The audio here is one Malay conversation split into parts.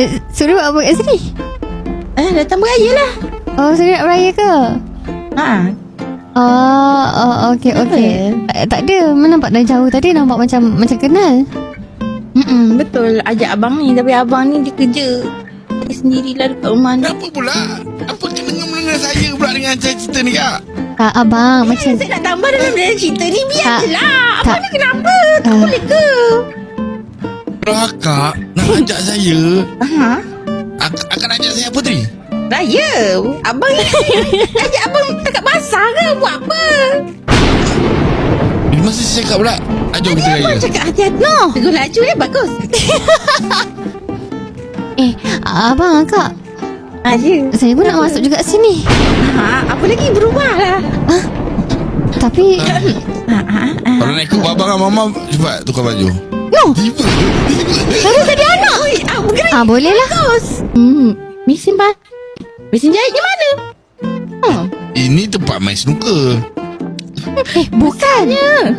Eh, Suruh buat apa kat sini? Eh, datang beraya lah. Oh, suruh nak beraya ke? Ha. Oh, oh okey Apa okey. Eh, tak ada. Mana nampak dari jauh tadi nampak macam macam kenal. Mm-mm, betul. Ajak abang ni. Tapi abang ni dia kerja. Dia sendirilah dekat rumah ni. Kenapa pula? Apa kena mengena saya pula dengan cerita ni kak? Tak abang macam Saya nak tambah dalam dalam cerita ni. Biar je lah. Abang Tak. ni kenapa? Tak Ah. boleh ke? Kalau akak nak ajak saya, Ha? ak akan ajak saya Putri. Raya. Abang ni ajak abang dekat pasar ke? Buat apa? Bila masa saya cakap pula, ajak kita raya. Abang cakap hati-hati. No. Tegur laju eh. Bagus. eh abang kak Ha, ya. saya pun nak masuk juga sini. Ha, apa lagi berubah lah. Tapi Ha, ha, ha. Kalau nak ikut babang dengan mama, cepat tukar baju. Tiba. baru tadi anak. Oi, ah, bergerak. Ah boleh lah. Hmm. Mesin ba? Mesin jahit ni mana? Hmm. Ini tempat main snooker. Eh bukan.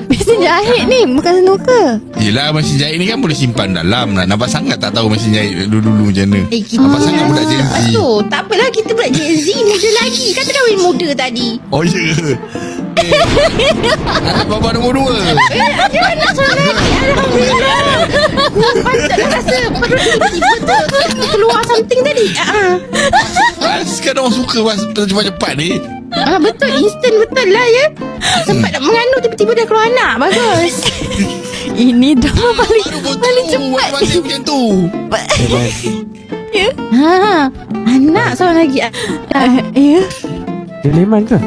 Mesin jahit ni bukan snooker. Yelah mesin jahit ni kan boleh simpan dalam Nak nampak sangat tak tahu mesin jahit dulu-dulu macam mana Eh, kita Nampak sangat budak Gen Z Betul. Tak apalah kita budak Gen Z muda lagi. Kata kahwin muda tadi. Oh ya yeah. Anak bapa nombor dua Eh, ada anak lagi. Alhamdulillah. Patut dah rasa perut tiba-tiba tu keluar something tadi. Ah, ah. Sekarang orang suka pas cepat-cepat ni ah betul. Instant betul lah ya. Sempat nak mengandung tiba-tiba dah keluar anak. Bagus. Ini drama paling Baru pun paling tahu cepat. Masih macam tu Ha, anak seorang lagi. Ah, Uh, ya. Dia leman ke?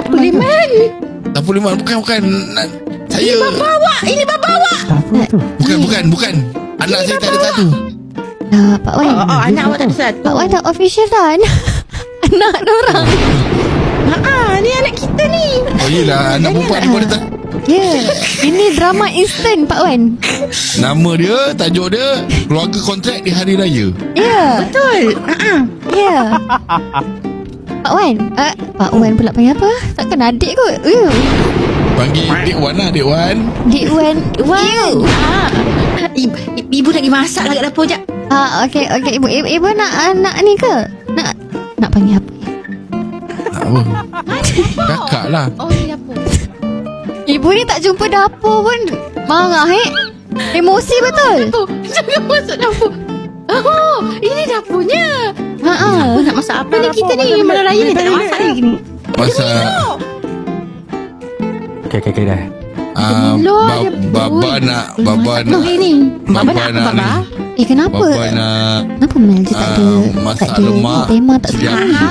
Siapa Liman? Tak boleh mak Bukan bukan Saya Bawa. Ini bapa awak. Siapa tu? Bukan bukan bukan Anak saya tak ada satu Dah Pak Wan. Oh, oh, anak awak tak ada satu. Pak Wan dah official dah anak. Anak orang. Ha, ah, ni anak kita ni. Oh yelah Anak perempuan ni pun ada tak Ya. Ini drama instant Pak Wan. Nama dia Tajuk dia Keluarga kontrak di hari raya Ya. Betul. Ha, ah. Ya. Pak Wan. Uh, Pak Wan pula panggil apa? Takkan adik kot. Ya. Panggil Dek Wan lah Dek Wan Dik Wan. Wan. Ah. Ibu, ibu lagi masak lah kat dapur jap. Ah, okey okey ibu ibu, ibu nak anak ni ke? Nak nak panggil apa? Tak apa Kakak lah Oh, ni dapur. Ibu ni tak jumpa dapur pun marah eh. Emosi betul. Dapur. Jangan masuk dapur. Oh, ini dapurnya. Ha ah. Oh, nak masak apa ni kita ni? Malam raya ni tak nak masak lagi ni. Masa Okay, okay, okay dah. uh, Milo ba- ada Baba nak Baba Masak nak ni. Baba Baba nak Baba? ni. Eh kenapa? Baba nak Kenapa Mel je tak ada Ah, tak masak ada lemak, tema tak suka. api. Ha?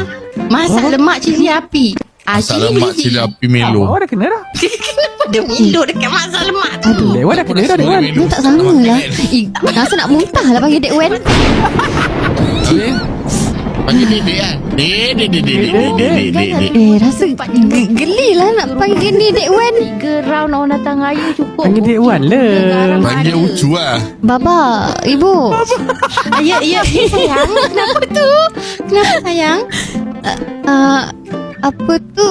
Masak lemak cili api. Ah, Masak lemak cili api Melo Awak dah kena dah. Kenapa dia Milo dekat masak lemak tu? Aduh. Dewan dah kena dah, Dewan. Dia tak sama lah. Eh, rasa nak muntah lah panggil Dek Wen panggil dedek kan? Dedek dedek dedek dedek dedek eh rasa geli lah nak panggil dedek wan. Tiga round orang datang raya cukup panggil dedek wan lah. panggil ucu lah. Baba ibu. Ya ya. Sayang kenapa tu? Kenapa sayang? Uh, apa tu?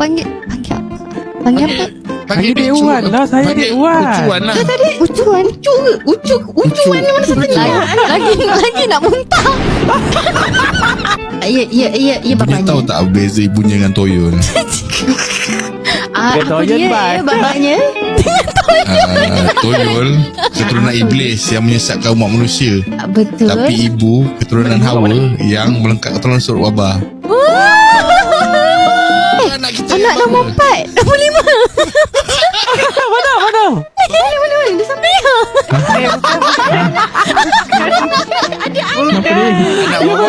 Panggil panggil apa? Panggil apa? Panggil Dek lah, Wan lah Saya Dek Wan Ucuan lah tadi? Ucuan Ucu ke Ucu Ucuan ni mana setengah Lagi Lagi nak muntah. Ah, Ya, ya, ya, ya Dia bapaknya. tahu tak beza ibunya dengan Toyol Ah, apa toyen, dia? Ya, bapaknya. uh, Toyol Keturunan iblis Yang menyesatkan umat manusia Ah, Betul. Tapi ibu Keturunan Hawa Yang melengkap keturunan surat wabah Anak kita Anak nombor empat, nombor lima. Mana, mana? Mana, mana, mana? Dia sampai ya. Anak bapa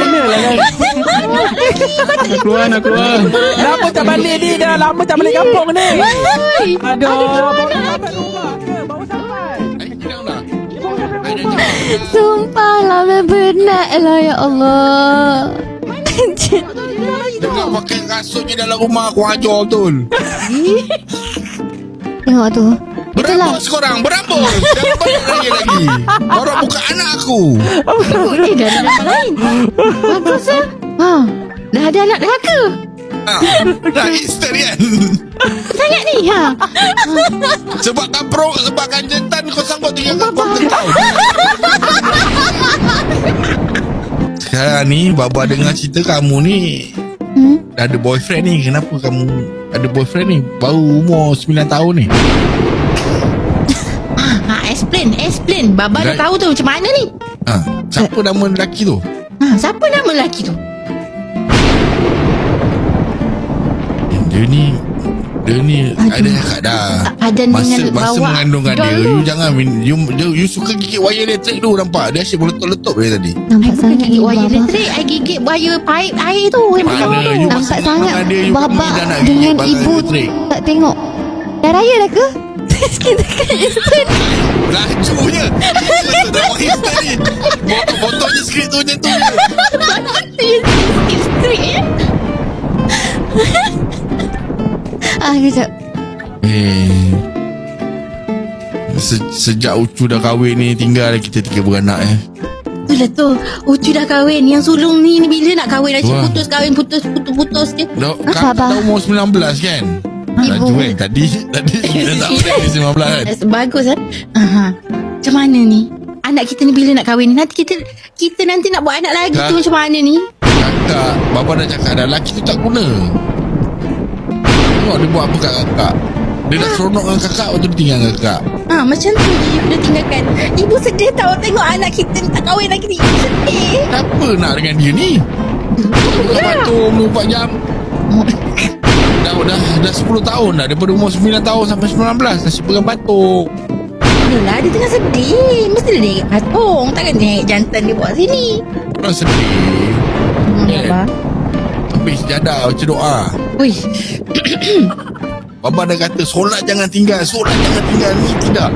Kena lah kan. Nak keluar, nak keluar. Lama tak balik ni dah. Lama tak balik kampung ni. Aduh. Sampai. Eh, Eh. Sumpah lah, benar lah ya Allah. Dengar pakai kasutnya dalam rumah Aku hajar betul Tengok tu. Itulah. Berambut sekorang Berambut Jangan balik raya lagi Orang bukan anak aku Oh, eh, dah ada nama lain. Bagus lah. Ha. Dah ada anak dah ke? ha, Dah instant kan Sangat ni, ha? Sebab kaprok Sebab jantan Kau sanggup tinggalkan kau kentau sekarang ni Baba dengar cerita kamu ni Hmm? Dah ada boyfriend ni Kenapa kamu Ada boyfriend ni Baru umur 9 tahun ni Ha, explain, explain. Baba dah tahu tu macam mana ni. ha, Siapa nama lelaki tu Ha, siapa nama lelaki tu? Dia ni Dia ni Ada cakap dah. Tak padan Masa dengan masa bawa mengandungkan dia tu. You jangan you, you, you suka gigit wire elektrik tu nampak? Dia asyik meletup-letup dia tadi. Nampak Bukan sangat gigit ni wire elektrik. I gigit wire pipe air tu. Mana tu you Nampak sangat. dengan dia, you baba dah nak dengan ibu elektrik. tak tengok. Dah raya dah ke? Kita kan instant. Lajunya Itu dah wire tadi Potong-potongnya skrip tu macam tu Ah, kejap. Eh Se- Sejak Ucu dah kahwin ni Tinggal kita tiga beranak eh. Itulah tu Ucu dah kahwin. Yang sulung ni, ni bila nak kahwin Asyik Wah. putus kahwin Putus putus putus je Dah, Apa, kakak Abah? dah umur 19 kan? Laju Ibu. kan Tadi Tadi 9 tahun Tadi 19 kan? Eh, Bagus eh. Aha. Macam mana ni? Anak kita ni bila nak kahwin Nanti kita Kita nanti nak buat anak lagi Kak- tu Macam mana ni? Kakak Bapa dah cakap dah Laki tu tak guna Tengok dia buat apa kat kakak. Dia dah seronok dengan kakak Lepas tu dia tinggal dengan kakak? Ha, Macam tu je Ibu dah tinggalkan. Ibu sedih tau Tengok anak kita ni tak kahwin lagi ni. Ibu sedih. Kenapa nak dengan dia ni. Bukan batuk 24 jam. Dah, dah, dah 10 tahun dah. Daripada umur 9 tahun sampai 19 Nasi pegang batuk Yelah dia tengah sedih. Mesti dia naik patung. Takkan dia naik jantan dia buat sini? Orang sedih. Hmm, Eh. Baba Habis sejadah Baca doa Ui. Baba dah kata Solat jangan tinggal Solat jangan tinggal. Ni tidak.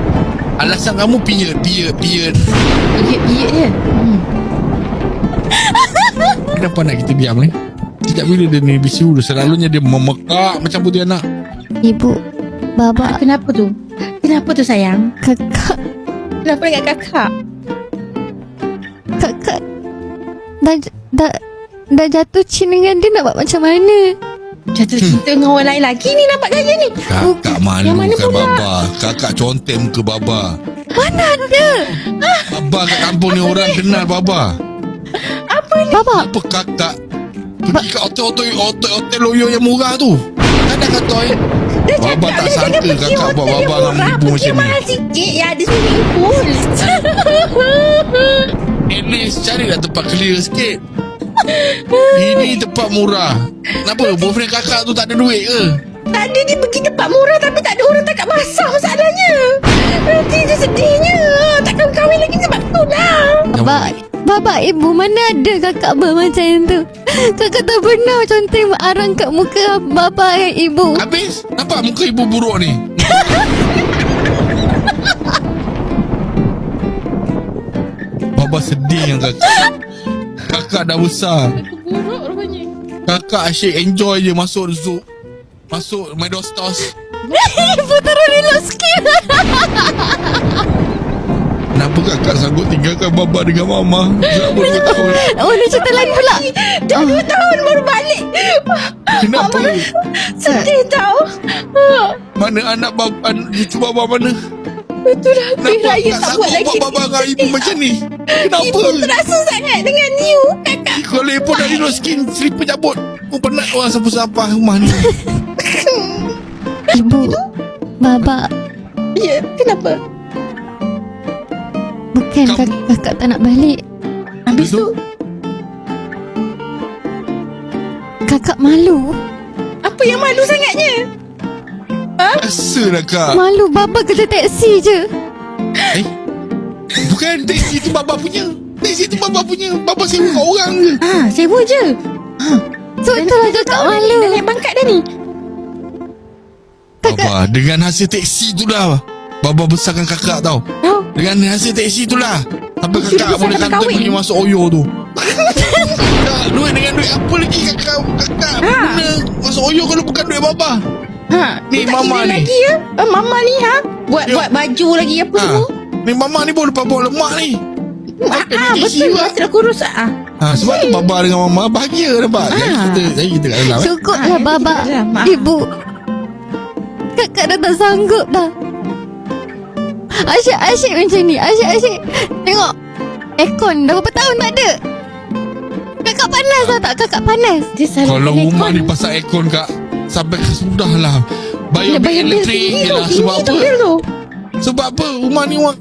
Alasan kamu piat Piat Piat Iya iya dia hmm. Kenapa nak kita diam ni Sejak bila dia ni bisu Selalunya dia memekak Macam putih anak. Ibu, baba, Kenapa tu? Kenapa tu sayang? Kakak, Kenapa dengan kakak? Kakak dah dah dah jatuh cinta dengan dia nak buat macam mana? Jatuh cinta dengan orang lain lagi ni Nampak gaya ni. Kakak malu Yang mana kan pula? Baba. Kakak contek muka Baba? Mana ada? Baba kat kampung ni orang kenal Baba. Baba, Apa kakak? Pergi kat hotel-hotel Hotel-hotel loyo yang murah tu. Kan dah kata eh? Dia Baba tak sangka pergi kakak buat hotel baba dengan ibu pergi macam ni. mahal sikit Ya ada swimming pool At least carilah tempat clear sikit Ini tempat murah. Kenapa? Boyfriend kakak tu tak ada duit ke? Tak ada dia pergi tempat murah Tapi tak ada orang tangkap basah masalahnya. Nanti dia sedihnya. Tak kahwin-kahwin lagi sebab tu lah baba, baba ibu mana ada kakak ber macam tu? Kakak tak pernah conteng arang kat muka baba dan ibu. Habis? Nampak muka ibu buruk ni? Baba sedih dengan kakak Kakak dah besar. Buruk rupanya. Kakak asyik enjoy je masuk zoo. Masuk Medostos ibu terus elok sikit. Kenapa kakak sanggup tinggalkan baba dengan mama? Selama dua tahun Oh, ni cerita lain pula. Dah dua tahun baru balik. Kenapa? Sedih tau. Mana anak baba Cucu baba mana? Dah Kuih Kenapa raya tak tak sanggup buat lagi. baba dengan ibu macam ni? Kenapa? Ibu terasa sangat you Kalau ibu dah dino skin Slipper cabut Aku penat orang sampah-sampah rumah ni. Ibu, baba, Ya kenapa? Bukan Kamu- kakak, kakak tak nak balik. Habis tu? Kakak malu. Apa yang malu sangatnya? Rasalah kak. Malu baba kerja teksi je. Eh? Bukan teksi tu baba punya Teksi tu baba punya Baba sewa kat orang je Ha sewa je So itulah kakak Dah malu. naik pangkat dah ni Baba dengan hasil teksi tu lah Baba besarkan kakak tau Tahu Dengan hasil teksi tu lah Sampai kakak boleh kata pergi masuk Oyo tu Kakak, Duit dengan duit apa lagi kakak Kakak Ha. guna masuk Oyo kalau bukan duit baba Ha, Ni tak mama ni. lagi ya. Ah, mama ni ha. Buat Yo. buat baju lagi apa ha. semua. Ni mama ni pun lepas bawa lemak ni Ah, ah, betul masa dah kurus ah. ha, Sebab tu baba dengan mama bahagia nampak Jadi Ah. kita Jadi kita kat dalam eh. Cukuplah Ah, baba. Ibu. Kakak dah tak sanggup dah. Asyik-asyik macam ni. Asyik-asyik. Tengok. Aircon dah berapa tahun tak ada. kakak panas tau tak kakak panas. Dia salah Kalau rumah ni pasang aircon kak Sampai sudah lah Bayar bil elektrik je lah Sebab apa. Sebab apa Rumah ni orang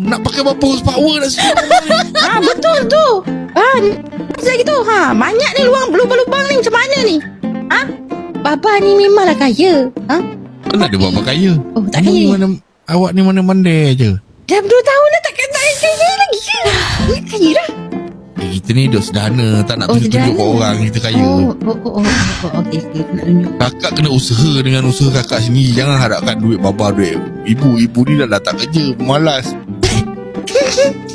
Nak pakai berapa horsepower dah sini Ha betul tu. Ha saya gitu. Ha banyak ni luang lubang-lubang ni macam mana ni? Ha? Baba ni memanglah kaya. Ha? Mana ada buat kaya Oh, tak kaya. mana Awak ni mana mandai je Dah 2 tahun dah tak kata kaya lagi. Ya, kaya dah. eh, Kita ni duduk sederhana Tak nak Oh, tunjuk-tunjuk sederhana. kat orang Kita kaya Oh, oh, oh, oh, oh, oh, okey, nak tunjuk. Kakak kena usaha dengan usaha kakak sendiri Jangan harapkan duit baba duit Ibu Ibu ni dah datang kerja Malas Tchau.